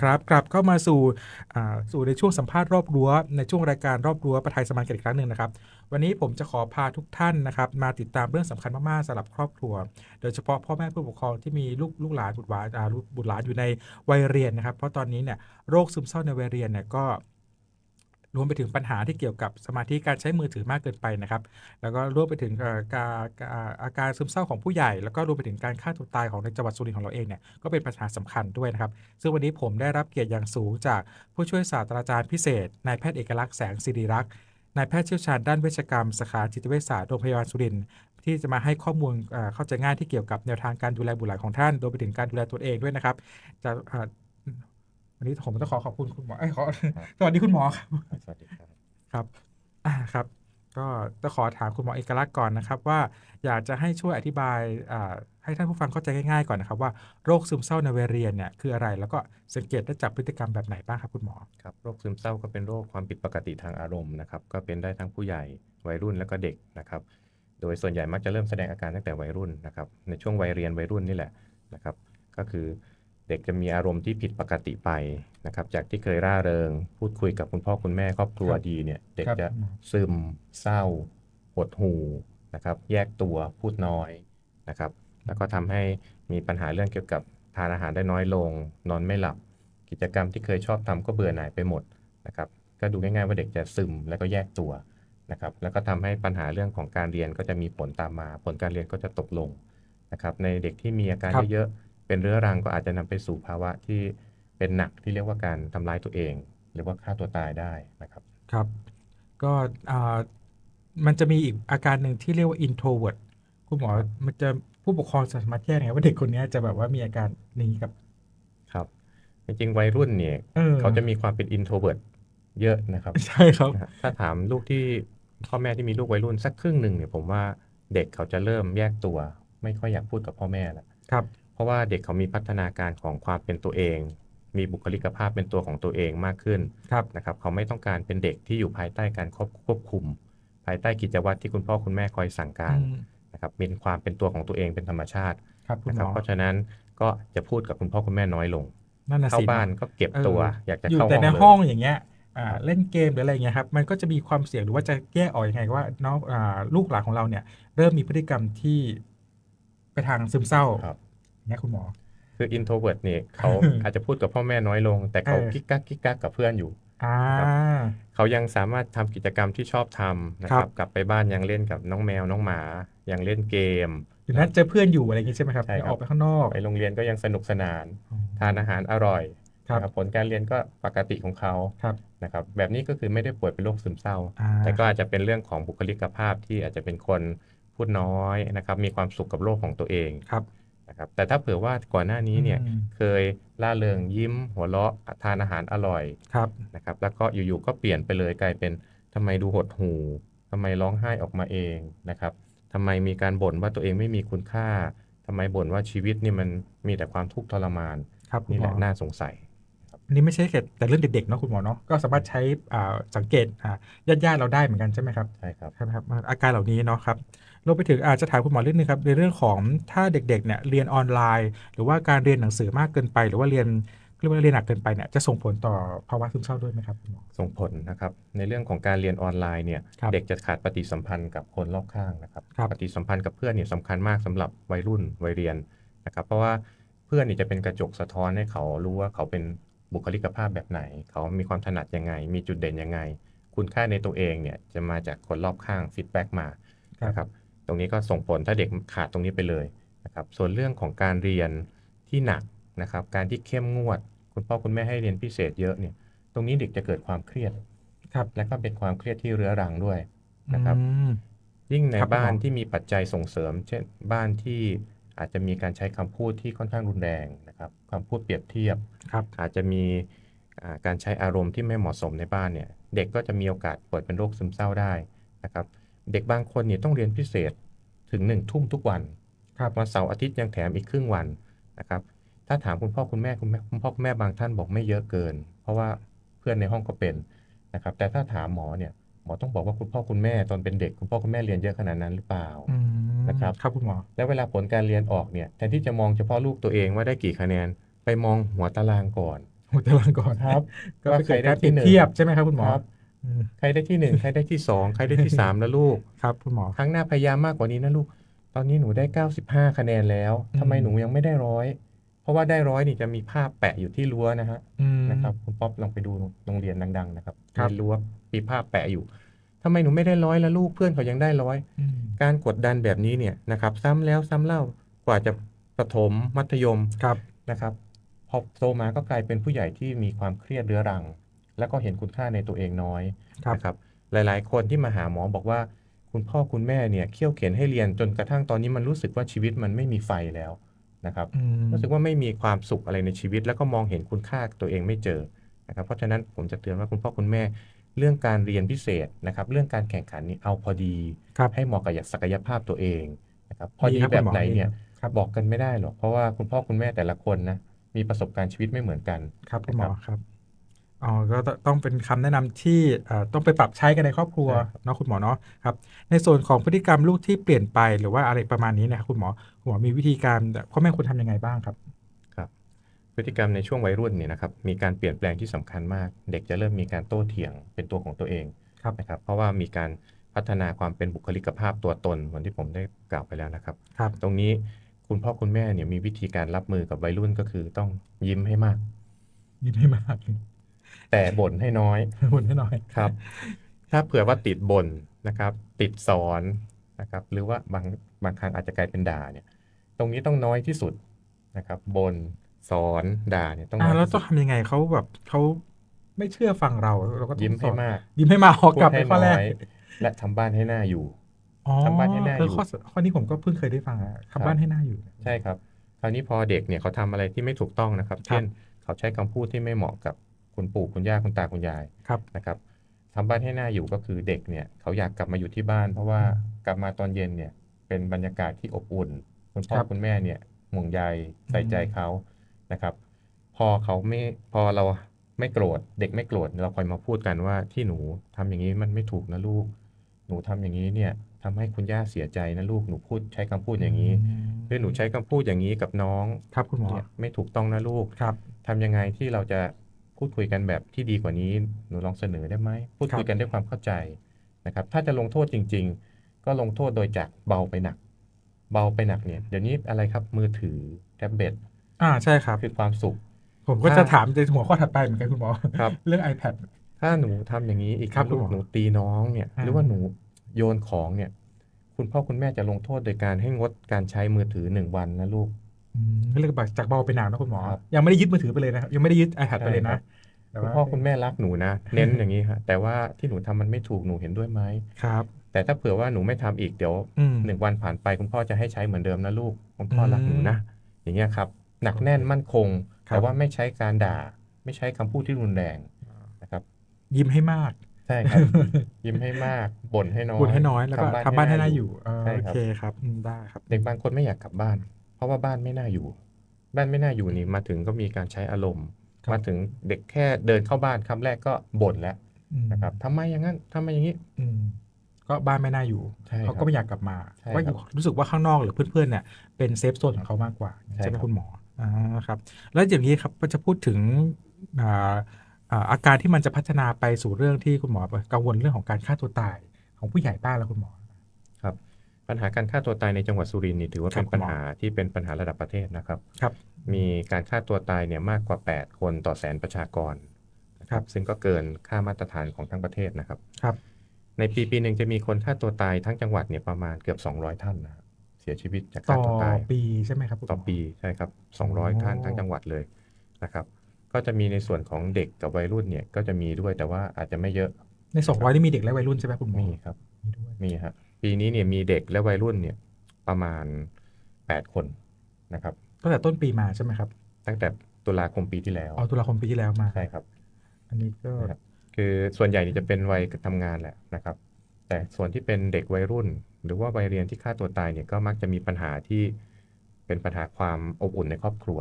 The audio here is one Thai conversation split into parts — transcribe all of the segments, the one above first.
ครับกลับเข้ามาสู่สู่ในช่วงสัมภาษณ์รอบรั้วในช่วงรายการรอบรั้วประทายสมานกันอีกครั้งหนึ่งนะครับ วันนี้ผมจะขอพาทุกท่านนะครับมาติดตามเรื่องสำคัญมากๆสำหรับครอบครัว โดยเฉพาะพ่อแม่ผู้ปกครองที่มีลูกลูกหลานบุตรหลานบุตรหลานอยู่ในวัยเรียนนะครับ เพราะตอนนี้เนี่ยโรคซึมเศร้าในวัยเรียนเนี่ยก็ รวมไปถึงปัญหาที่เกี่ยวกับสมาธิการใช้มือถือมากเกินไปนะครับ แล้วก็รวมไปถึงเอ่อการการอาการซึมเศร้าของผู้ใหญ่ แล้วก็รวมไปถึงการฆ่าตัวตายของในจังหวัดสุรินทร์ของเราเองเนี่ยก็เป็นปัญหาสำคัญด้วยนะครับ ซึ่งวันนี้ผมได้รับเกียรติอย่างสูงจากผู้ช่วยศาสตราจารย์พิเศษนายแพทย์เอกลักษณ์แสงสิริรักษ์นายแพทย์เชี่ยวชาญด้านเวชกรรมสาขาจิตเวชศาสตร์โรงพยาบาลสุรินทร์ที่จะมาให้ข้อมูลเข้าใจง่ายที่เกี่ยวกับแนวทางการดูแลบุตรหลานของท่านรวมไปถึงการดูแลตัวเองด้วยนะครับจะ วันนี้ผมต้องขอขอบคุณคุณหมอเอ้ยขอสวัสดีคุณหมอครับสวัสดีครับครับอ่าครับ ก็จะขอถามคุณหมอเอกลักษณ์ก่อนนะครับ ว่าอยากจะให้ช่วยอธิบายอ่าให้ท่านผู้ฟังเข้าใจง่ายๆก่อนนะครับ ว่าโรคซึมเศร้าในวัยเรียนเนี่ยคืออะไร แล้วก็สังเกตได้จากพฤติกรรมแบบไหนบ้างครับคุณหมอครับโรคซึมเศร้าก็เป็นโรคความผิดปกติทางอารมณ์นะครับก็เป็นได้ทั้งผู้ใหญ่วัยรุ่นแล้วก็เด็กนะครับ โดยส่วนใหญ่มักจะเริ่มแสดงอาการตั้งแต่วัยรุ่นนะครับในช่วงวัยเรียนวัยรุ่นนี่แหละนะครับ ก็คือ เด็กจะมีอารมณ์ที่ผิดปกติไปนะครับ จากที่เคยร่าเริง พูดคุยกับคุณพ่อคุณแม่ครอบครัวครับดีเนี่ย เด็กครับจะซึมเศร้าหดหู่นะครับ แยกตัวพูดน้อยนะครับ แล้วก็ทำให้มีปัญหาเรื่องเกี่ยวกับทานอาหารได้น้อยลง นอนไม่หลับ กิจกรรมที่เคยชอบทำก็เบื่อหน่ายไปหมดนะครับ ก็ดูง่ายๆว่าเด็กจะซึมแล้วก็แยกตัวนะครับ แล้วก็ทำให้ปัญหาเรื่องของการเรียนก็จะมีผลตามมา ผลการเรียนก็จะตกลงนะครับ ในเด็กที่มีอาการครับเยอะๆ เป็นเรื้อรังก็อาจจะนำไปสู่ภาวะที่เป็นหนักที่เรียกว่าการทำร้ายตัวเอง หรือว่าฆ่าตัวตายได้นะครับ ครับ ก็อ่ามันจะมีอีกอาการหนึ่งที่เรียกว่า introvert คุณหมอมันจะผู้ปกครองสามารถแยกไงว่าเด็กคนนี้จะแบบว่ามีอาการนี้กับ ครับ จริงๆวัยรุ่นเนี่ยเออเขาจะมีความเป็น introvert เยอะนะครับ ใช่ครับนะฮะถ้าถามลูกที่พ่อแม่ที่มีลูกวัยรุ่นสักครึ่งหนึ่งเนี่ยผมว่าเด็กเขาจะเริ่มแยกตัว ไม่ค่อยอยากพูดกับพ่อแม่แล้วครับ เพราะว่าเด็กเขามีพัฒนาการของความเป็นตัวเอง มีบุคลิกภาพเป็นตัวของตัวเองมากขึ้นครับนะครับเขาไม่ต้องการเป็นเด็กที่อยู่ภายใต้การควบควบคุม ภายใต้กิจวัตรที่คุณพ่อคุณแม่คอยสั่งการอืมนะครับมีความเป็นตัวของตัวเองเป็นธรรมชาติครับคุณนะหคมรับอเพราะฉะนั้นก็จะพูดกับคุณพ่อคุณแม่น้อยลงนั่นน่ะเข้าสิบ้านก็เก็บตัวเอออยากจะอยู่เข้าแต่ในห้ห้อองงเลยอย่างเงี้ยอ่าเล่นเกมหรืออะไรเงี้ยครับมันก็จะมีความเสี่ยงหรือว่าจะแยกออกยังไงว่าน้องอ่าลูกหลานของเราเนี่ย เริ่มมีพฤติกรรมที่ไปทางซึมเศร้า ครับอย่างเงี้ยคุณหมอ คือ introvert เนี่ยเขาอาจจะพูดกับพ่อแม่น้อยลง แต่เขาเออกิ๊กกักกิ๊กกักกับเพื่อนอยู่อ่าครับเขายังสามารถทำกิจกรรมที่ชอบทำนะคครัรับบกลับไปบ้านยังเล่นกับน้องแมวน้องหมา ยังเล่นเกมหรือนัดเจอเพื่อนอยู่อะไรอย่างงี้ใช่ไหมครับใช่ครับออกไปข้างนอกไปโรงเรียนก็ยังสนุกสนานอ๋อทานอาหารอร่อยครับนะครับผลการเรียนก็ปกติของเขาครับนะครับ แบบนี้ก็คือไม่ได้ป่วยเป็นโรคซึมเศร้าอ่าแต่ก็อาจจะเป็นเรื่องของบุคลิกภาพที่อาจจะเป็นคนพูดน้อยนะครับ มีความสุขกับโลกของตัวเองครับ นะครับแต่ถ้าเผื่อว่าก่อนหน้านี้เนี่ยอืมเคยล่าเริงยิ้ม หัวเราะทานอาหารอร่อยครับนะครับแล้วก็อยู่ๆก็เปลี่ยนไปเลยกลายเป็นทำไมดูหดหู่ทำไมร้องไห้ออกมาเองนะครับทำไมมีการบ่นว่าตัวเองไม่มีคุณค่าทำไมบ่นว่าชีวิตนี่มันมีแต่ความทุกข์ทรมานครับคุณนี่หแหมละอน่าสงสัยอั นนี้ไม่ใช่แค่แต่เรื่องเด็กๆเนาะคุณหมอเนาะก็สามารถใช้อ่าสังเกตอ่าญาติๆเราได้เหมือนกันใช่ไหมครับใช่ครับใช่ไหมครับอาการเหล่านี้เนาะครับรวมไปถึงอาจจะถามคุณหมอเรื่องนึงครับในเรื่องของถ้าเด็กๆเนี่ยเรียนออนไลน์ หรือว่าการเรียนหนังสือมากเกินไป หรือว่าเรียนเรียกว่าเรียนหนักเกินไปเนี่ยจะส่งผลต่อภาวะซึมเศร้าด้วยไหมครับคุณหมอส่งผลนะครับในเรื่องของการเรียนออนไลน์เนี่ยครับเด็กจะขาดปฏิสัมพันธ์กับคนรอบข้างนะครับครับปฏิสัมพันธ์กับเพื่อนเนี่ยสำคัญมากสำหรับวัยรุ่นวัยเรียนนะครับเพราะว่าเพื่อนนี่จะเป็นกระจกสะท้อนให้เขารู้ว่าเขาเป็น บุคลิกภาพแบบไหน เขามีความถนัดยังไง มีจุดเด่นยังไง คุณค่าในตัวเองเนี่ยจะมาจากคนรอบข้างฟีดแบ็กมานะครับตรงนี้ก็ส่งผลถ้าเด็กขาดตรงนี้ไปเลยนะครับส่วนเรื่องของการเรียนที่หนักนะครับการที่เข้มงวด คุณพ่อคุณแม่ให้เรียนพิเศษเยอะเนี่ยตรงนี้เด็กจะเกิดความเครียดครับและก็เป็นความเครียดที่เรื้อรังด้วยนะครับอืมยิ่งในครับบ้านผมที่มีปัจจัยส่งเสริม เช่นบ้านที่ อาจจะมีการใช้คำพูดที่ค่อนข้างรุนแรงนะครับคำพูดเปรียบเทียบครับอาจจะมีอ่าการใช้อารมณ์ที่ไม่เหมาะสมในบ้านเนี่ยเด็กก็จะมีโอกาสป่วยเป็นโรคซึมเศร้าได้นะครับเด็กบางคนเนี่ยต้องเรียนพิเศษถึงหนึ่งทุ่มทุกวันครับวันเสาร์อาทิตย์ยังแถมอีกครึ่งวันนะครับถ้าถามคุณพ่อคุณแม่คุณแม่คุณพ่อคุณแม่บางท่านบอกไม่เยอะเกิน เพราะว่าเพื่อนในห้องก็เป็นนะครับแต่ถ้าถามหมอเนี่ย หมอต้องบอกว่าคุณพ่อคุณแม่ตอนเป็นเด็กคุณพ่อคุณแม่เรียนเยอะขนาดนั้นหรือเปล่าอืมนะครับครับคุณหมอแล้วเวลาผลการเรียนออกเนี่ยแทนที่จะมองเฉพาะลูกตัวเองว่าได้กี่คะแนนไปมองหัวตารางก่อนหมดตารางก่อนครับ ก็ไปเกิดว่าใครได้การเปรียบที่หนึ่งเทียบใช่ไหมครับคุณหมอครับอืมใครได้ที่หนึ่งใครได้ที่สองใครได้ที่สามแล้วลูกครับคุณหมอครั้งหน้าพยายามมากกว่านี้นะลูก ตอนนี้หนูได้95คะแนนแล้วอืมทำไมหนูยังไม่ได้ร้อย เพราะว่าได้ร้อยนี่จะมีภาพแปะอยู่ที่รั้วนะฮะอืมนะครับคุณป๊อปลองไปดูโรงเรียนดัง ๆ นะครับครับในรั้วมีภาพแปะอยู่ทำไมหนูไม่ได้ร้อยแล้วลูกเพื่อนเขายังได้ร้อยอืมการกดดันแบบนี้เนี่ยนะครับ ซ้ำแล้วซ้ำเล่ากว่าจะประถมมัธยมครับนะครับพอโตมาก็กลายเป็นผู้ใหญ่ที่มีความเครียดเรื้อรัง แล้วก็เห็นคุณค่าในตัวเองน้อยครับนะครับ หลายๆ คนที่มาหาหมอบอกว่า คุณพ่อคุณแม่เนี่ยเขี่ยวเข็นให้เรียนจนกระทั่งตอนนี้มันรู้สึกว่าชีวิตมันไม่มีไฟแล้ว นะครับอืมรู้สึกว่าไม่มีความสุขอะไรในชีวิต แล้วก็มองเห็นคุณค่าตัวเองไม่เจอนะครับเพราะฉะนั้นผมจะเตือนว่าคุณพ่อคุณแม่เรื่องการเรียนพิเศษนะครับเรื่องการแข่งขันนี่เอาพอดีครับให้เหมาะกับศักยภาพตัวเองนะครับพอดีครับแบบคุณมอไหนเนี่ยครับบอกกันไม่ได้หรอกเพราะว่าคุณพ่อคุณแม่แต่ละคนนะมีประสบการณ์ชีวิตไม่เหมือนกันครับคุณหมอนะครับครับ อ๋อก็ตต้องเป็นคำแนะนำที่เอ่อต้องไปปรับใช้กันในครอบครัวใช่ครับเนาะคุณหมอเนาะครับ ในส่วนของพฤติกรรมลูกที่เปลี่ยนไปหรือว่าอะไรประมาณนี้เนะครับคุณหมอคุณหมอมีวิธีการพ่อแม่ควรทำยังไงบ้างครับครับ พฤติกรรมในช่วงวัยรุ่นเนี่ยนะครับมีการเปลี่ยนแปลงที่สำคัญมาก เด็กจะเริ่มมีการโต้เถียงเป็นตัวของตัวเองครับนะครับ เพราะว่ามีการพัฒนาความเป็นบุคลิกภาพตัวตนเหมือนที่ผมได้กล่าวไปแล้วนะครับครับ ตรงนี้คุณพ่อคุณแม่เนี่ยมีวิธีการรับมือกับวัยรุ่นก็คือต้องยิ้มให้มาก ยิ้มให้มาก แต่บ่นให้น้อยหุ่นให้หน่อยครับ ถ้าเผื่อว่าติดบ่นนะครับ ติดสอนนะครับ หรือว่าบางบางครั้งอาจจะกลายเป็นด่าเนี่ย ตรงนี้ต้องน้อยที่สุดนะครับบ่นสอนด่าเนี่ยต้องน้อ่าอยแล้วที่ต้สุองดทำยังไงเขาแบบเขาไม่เชื่อฟังเราเราก็ต้องยิ้มสให้อนมากยิ้มให้มากขอกลับไปให้ข้อแรกน้อยและทำบ้านให้หน้าอยู่อ๋อทำบ้านให้หน้าเอออยู่ข้อข้อนี้ผมก็เพิ่งเคยได้ฟังอะครับทำบ้านให้หน้าอยู่ ใช่ครับ คราวนี้พอเด็กเนี่ยเขาทำอะไรที่ไม่ถูกต้องนะครับครับเช่นเขาใช้คำพูดที่ไม่เหมาะกับ คุณปู่คุณย่าคุณตาคุณยายครับ นะครับทำบ้านให้หน้าอยู่ก็คือเด็กเนี่ยเขาอยากกลับมาอยู่ที่บ้าน เพราะว่ากลับมาตอนเย็นเนี่ยเป็นบรรยากาศที่อบอุ่น คุณพ่อครับคุณแม่เนี่ยห่วงใยใส่ใจอืมเขานะครับ พอเขาไม่พอเราไม่โกรธเด็กไม่โกรธเราคอยมาพูดกันว่าที่หนูทำอย่างนี้มันไม่ถูกนะลูก หนูทำอย่างนี้เนี่ยทำให้คุณย่าเสียใจนะลูกหนูพูดใช้คำพูดอย่างนี้หรือหนูใช้คำพูดอย่างนี้กับน้องครับคุณหมอเนี่ยไม่ถูกต้องนะลูก ครับ ทำยังไงที่เราจะ พูดคุยกันแบบที่ดีกว่านี้หนูลองเสนอได้ไหมพูดคุยกันด้วยความเข้าใจนะครับ ถ้าจะลงโทษจริง ๆ ก็ลงโทษโดยจากเบาไปหนัก เบาไปหนักเนี่ยเดี๋ยวนี้อะไรครับมือถือแท็บเล็ตอ่าใช่ครับคือความสุข ผมก็จะถามในหัวข้อถัดไปเหมือนกันคุณหมอครับเรื่อง iPad ถ้าหนูทำอย่างนี้อีกครับลูกคุณหมอหนูตีน้องเนี่ยอ่าหรือว่าหนูโยนของเนี่ย คุณพ่อคุณแม่จะลงโทษโดยการให้งดการใช้มือถือหนึ่งวันนะลูก อืมเรียกว่าจากเบาไปหนักนะคุณหมอครับยังไม่ได้ยึดมือถือไปเลยนะครับยังไม่ได้ยึด iPad ไปเลยใช่ครันะบแต่คุณว่าพ่อคุณแม่รักหนูนะ เน้นอย่างนี้ฮะแต่ว่าที่หนูทำมันไม่ถูกหนูเห็นด้วยไหมครับ แต่ถ้าเผื่อว่าหนูไม่ทำอีกเดี๋ยวอืมหนึ่งวันผ่านไปคุณพ่อจะให้ใช้เหมือนเดิมนะลูกคุณพ่อรักหนูอืมนะ อย่างเงี้ยครับหนักแน่นมั่นคงครับแต่ว่าไม่ใช้การด่า ไม่ใช้คำพูดที่รุนแรงนะครับ ยิ้มให้มากใช่ครับ ยิ้มให้มากบ่นให้น้อยบุญให้น้อยแล้วก็ทำบ้านให้น่าอยู่เออใช่โอครับเคครับอืมได้ครับ เด็กบางคนไม่อยากกลับบ้าน เพราะว่าบ้านไม่น่าอยู่ บ้านไม่น่าอยู่นี่มาถึงก็มีการใช้อารมณ์ครับมาถึงเด็กแค่เดินเข้าบ้านคำแรกก็บ่นแล้วอืมนะครับทำไมอย่างนั้นทำไมอย่างนี้อืมก็บ้านไม่น่าอยู่ใช่ครับเขาก็ไม่อยากกลับมาใช่ว่าครับรู้สึกว่าข้างนอกหรือเพื่อนๆเนี่ยเป็นเซฟโซนของเขามากกว่าใช่ใช่ไหมครับคุณหมออ่าครับ แล้วอย่างนี้ครับก็จะพูดถึงอ่าอ่าอาการที่มันจะพัฒนาไปสู่เรื่องที่คุณหมอกังวลเรื่องของการฆ่าตัวตายของผู้ใหญ่บ้านแล้วคุณหมอครับ ปัญหาการฆ่าตัวตายในจังหวัดสุรินทร์นี่ถือว่าครับเป็นปัญหาที่เป็นปัญหาระดับประเทศนะครับครับ มีการฆ่าตัวตายเนี่ยมากกว่า 8 คนต่อแสนประชากรนะครับซึ่งก็เกินค่ามาตรฐานของทั้งประเทศนะครับครับ ในปีปีหนึ่งจะมีคนฆ่าตัวตายทั้งจังหวัดเนี่ยประมาณเกือบ 200 ท่านนะครับเสียชีวิตจากต่ฆ่าอตัวตายปีใช่ไหมครับคุณหมต่อปีใช่ครับ 200 ท่านอ๋อทั้งจังหวัดเลยนะครับ ก็จะมีในส่วนของเด็กกับวัยรุ่นเนี่ยก็จะมีด้วยแต่ว่าอาจจะไม่เยอะในสองร้อยนี่มีเด็กและวัยรุ่นใช่ไหมคุณหมอมีครับมีด้วยมีครับ ปีนี้เนี่ยมีเด็กและวัยรุ่นเนี่ยประมาณ 8 คนนะครับ ตั้งแต่ต้นปีมาใช่ไหมครับ ตั้งแต่ตุลาคมปีที่แล้วเอาตุลาคมปีที่แล้วมาใช่ครับ อันนี้ก็นะครับคือส่วนใหญ่นี่จะเป็นวัยทำงานแหละนะครับ แต่ส่วนที่เป็นเด็กวัยรุ่น หรือว่าวัยเรียนที่ฆ่าตัวตายเนี่ยก็มักจะมีปัญหาที่เป็นปัญหาความอบอุ่นในครอบครัว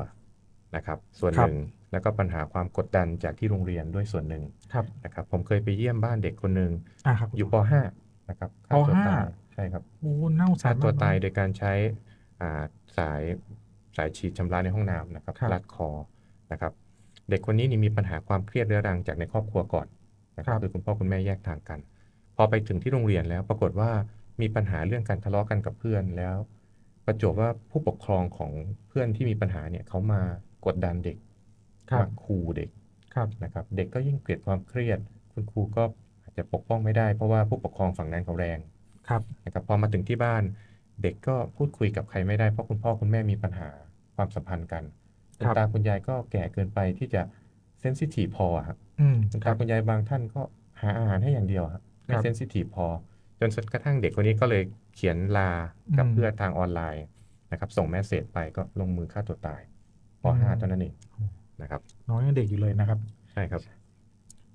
นะครับ ส่วนหนึ่งแล้วก็ปัญหาความกดดันจากที่โรงเรียนด้วยส่วนหนึ่งครับนะครับ ผมเคยไปเยี่ยมบ้านเด็กคนหนึ่งอ่าครับอยู่ป .5 นะครับฆ่าตัวปตายใช่ครับโอ้น่าสงสาฆ่ารตัวมกตายโดยการใช้อ่าสายสายฉีดชำระในห้องน้ำนะครับครับรัดคอนะครับ เด็กคนนี้นี่มีปัญหาความเครียดเรื้อรังจากในครอบครัวก่อนนะคครัรับบคือคุณพ่อคุณแม่แยกทางกัน พอไปถึงที่โรงเรียนแล้วปรากฏว่ามีปัญหาเรื่องการทะเลาะกันกับเพื่อนแล้ว ประจวบว่าผู้ปกครองของเพื่อนที่มีปัญหาเนี่ยเขามากดดันเด็กครับมาขู่เด็กครับนะครับ เด็กก็ยิ่งเกิดความเครียด คุณครูก็อา จจะปกป้องไม่ได้ เพราะว่าผู้ปกครองฝั่งนั้นเขาแรงครับนะครับพอมาถึงที่บ้านเด็กก็พูดคุยกับใครไม่ได้เพราะคุณพ่อคุณแม่มีปัญหาความสัมพันธ์กันคุณตาคุณยายก็แก่เกินไปที่จะเซนซิทีฟพออะครับอืมคุณครัตาบคุณยายบางท่านก็หาอาหารให้อย่างเดียวครับไม่ครับเซนซิทีฟพอ จนกระทั่งเด็กคนนี้ก็เลยเขียนลากับอืมเพื่อนทางออนไลน์นะครับ ส่งแมสเซจไปก็ลงมือฆ่าตัวตายปอืม .5 เท่านั้นเองนะครับ น้องยังเด็กอยู่เลยนะครับ ใช่ครับ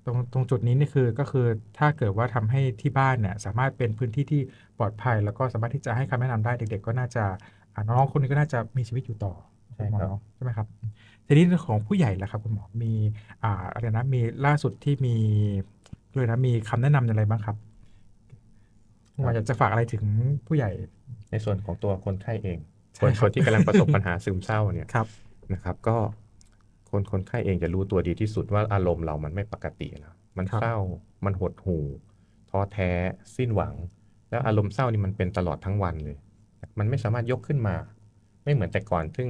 ตรงตรงจุดนี้นี่คือก็คือถ้าเกิดว่าทำให้ที่บ้านเนี่ยสามารถเป็นพื้นที่ที่ปลอดภัย แล้วก็สามารถที่จะให้คำแนะนำได้เด็ก ๆ ก็น่าจะอ่าน้องๆคนนี้ก็น่าจะมีชีวิตอยู่ต่อใช่ครับณหมอเนอะใช่ไหมครับทีนี้เรื่องของผู้ใหญ่ล่ะครับคุณหมอมีอ่าอะไรนะมีล่าสุดที่มีเลยนะมีคำแนะนำอะไรบ้างครับคุณหมออยากจะฝากอะไรถึงผู้ใหญ่ในส่วนของตัวคนไข้เองใช่คนครับคนที่กำลังประสบปัญหาซึมเศร้าเนี่ยครับนะครับ ก็ คนคนไข้เองจะรู้ตัวดีที่สุดว่าอารมณ์เรามันไม่ปกติแล้วมันครับเศร้ามันหดหู่ท้อแท้สิ้นหวัง แล้วอารมณ์เศร้านี่มันเป็นตลอดทั้งวันเลย มันไม่สามารถยกขึ้นมา ไม่เหมือนแต่ก่อน ซึ่ง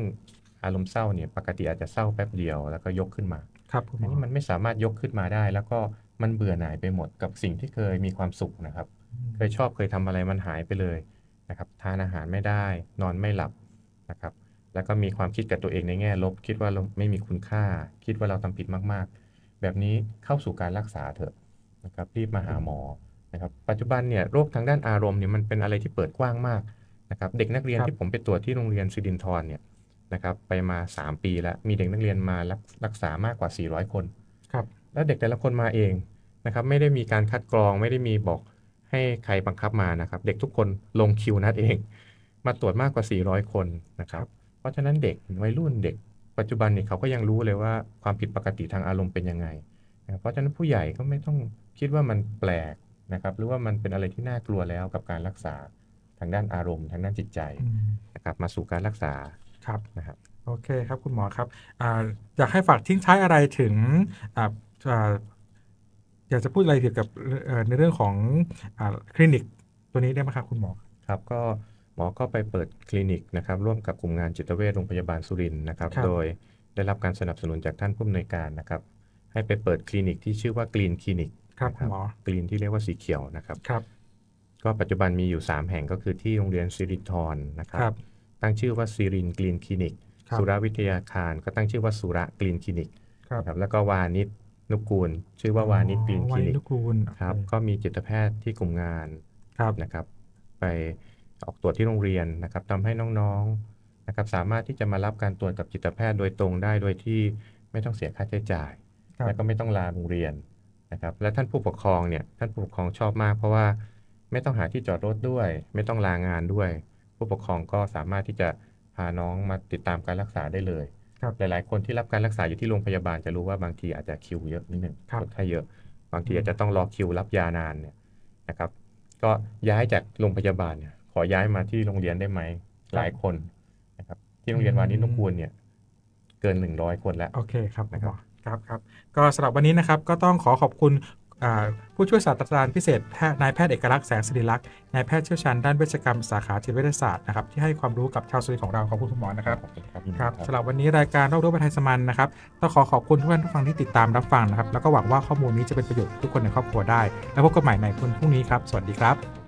อารมณ์เศร้าเนี่ยปกติอาจจะเศร้าแป๊บเดียวแล้วก็ยกขึ้นมาครับคุณหมอันอนี้มันไม่สามารถยกขึ้นมาได้ แล้วก็มันเบื่อหน่ายไปหมดกับสิ่งที่เคยมีความสุขนะครับ เคยชอบเคยทำอะไรมันหายไปเลยนะครับ ทานอาหารไม่ได้ นอนไม่หลับนะครับ แล้วก็มีความคิดกับตัวเองในแง่ลบ คิดว่าเราไม่มีคุณค่า คิดว่าเราทำผิดมากๆ แบบนี้เข้าสู่การรักษาเถอะนะครับรีบมาหาหมอนะครับปัจจุบันเนี่ยโรคทางด้านอารมณ์เนี่ยมันเป็นอะไรที่เปิดกว้างมากนะครับเด็กนักเรียนครับที่ผมไปตรวจที่โรงเรียนสิรินทรเนี่ยนะครับไปมา 3 ปีแล้วมีเด็กนักเรียนมารักรักษามากกว่า 400 คนครับแล้วเด็กแต่ละคนมาเองนะครับไม่ได้มีการคัดกรองไม่ได้มีบอกให้ใครบังคับมานะครับ เด็กทุกคนลงคิวนัดเอง มาตรวจมากกว่า 400 คนนะครับ เพราะฉะนั้นเด็กวัยรุ่นเด็ก ปัจจุบันนี้เขาก็ยังรู้เลยว่าความผิดปกติทางอารมณ์เป็นยังไงนะครับเพราะฉะนั้นผู้ใหญ่ก็ไม่ต้องคิดว่ามันแปลกนะครับหรือว่ามันเป็นอะไรที่น่ากลัวแล้วกับการรักษาทางด้านอารมณ์ ทางด้านจิตใจอืมนะครับมาสู่การรักษาครับนะครับโอเคครับคุณหมอครับอาอยากให้ฝากทิ้งท้ายอะไรถึงอ่าอ่าอยากจะพูดอะไรเกี่ยวกับเอ่อในเรื่องของอาคลินิกตัวนี้ได้ไหมครับคุณหมอครับก็ห มอก็ไปเปิดคลินิกนะครับร่วมกับกลุ่มงานจิตเวชโรงพยาบาลสุรินทร์นะครับครับ โดยได้รับการสนับสนุนจากท่านผู้อำนวยการนะครับ ให้ไปเปิดคลินิกที่ชื่อว่ากรีนคลินิกครับคุณหมอกรีนที่เรียกว่าสีเขียวนะครับครับ ก็ปัจจุบันมีอยู่ 3 แห่งก็คือที่โรงเรียนสิรินทรนะครัครับตั้งชื่อว่าสิรินกรีนคลินิกครับสุรวิทยาคารก็ตั้งชื่อว่าสุระกรีนคลินิกครับนะครับแล้วก็วานิชนุกูล ชื่อว่าวานิชกรีนคลินิกวานิชนุกูลครับโอเก็มีจิตแพทย์ที่กลุ่มงานครับนะครับ ไป ออกตรวจที่โรงเรียนนะครับทำให้น้องๆนะครับสามารถที่จะมารับการตรวจกับจิตแพทย์โดยตรงได้โดยที่ไม่ต้องเสียค่าใช้จ่ายครับและก็ไม่ต้องลาโรงเรียนนะครับและท่านผู้ปกครองเนี่ยท่านผู้ปกครองชอบมาก เพราะว่าไม่ต้องหาที่จอดรถด้วย ไม่ต้องลางานด้วย ผู้ปกครองก็สามารถที่จะพาน้องมาติดตามการรักษาได้เลยครับหลาย ๆ คนที่รับการรักษาอยู่ที่โรงพยาบาลจะรู้ว่าบางทีอาจจะคิวเยอะนิดหนึ่งครับคนไข้เยอะ บางทีอาจจะต้องรอคิวรับยานานเนี่ยนะครับ ก็ย้ายจากโรงพยาบาลเนี่ย ขอย้ายมาที่โรงเรียนได้ไหมหลายคนนะครับ ที่โรงเรียนวานิชนุกูลเนี่ย เกิน 100 คนแล้ว โอเคครับคุณนะหคมรับอครับครับก็สำหรับวันนี้นะครับก็ต้องขอขอบคุณอ่าผู้ช่วยศาสตราจารย์พิเศษแพทย์นายแพทย์เอกลักษณ์แสงสิริลักษณ์นายแพทย์เชี่ยวชาญด้านเวชกรรมสาขาจิตเวชศาสตร์นะครับที่ให้ความรู้กับชาวสุรินทร์ของเราขอบคุณคุณหมอนะครับขอบคุณครับยินดีครับครับสำหรับวันนี้รายการรอบรู้ประไทยสมันนะครับต้องขอขอบคุณทุกท่านทุกฟังที่ติดตามรับฟังนะครับแล้วก็หวังว่าข้อมูลนี้จะเป็นประโยชน์กับทุกคนในครอบครัวได้ แล้วพบกันใหม่ในวันพรุ่งนี้ครับ สวัสดีครับ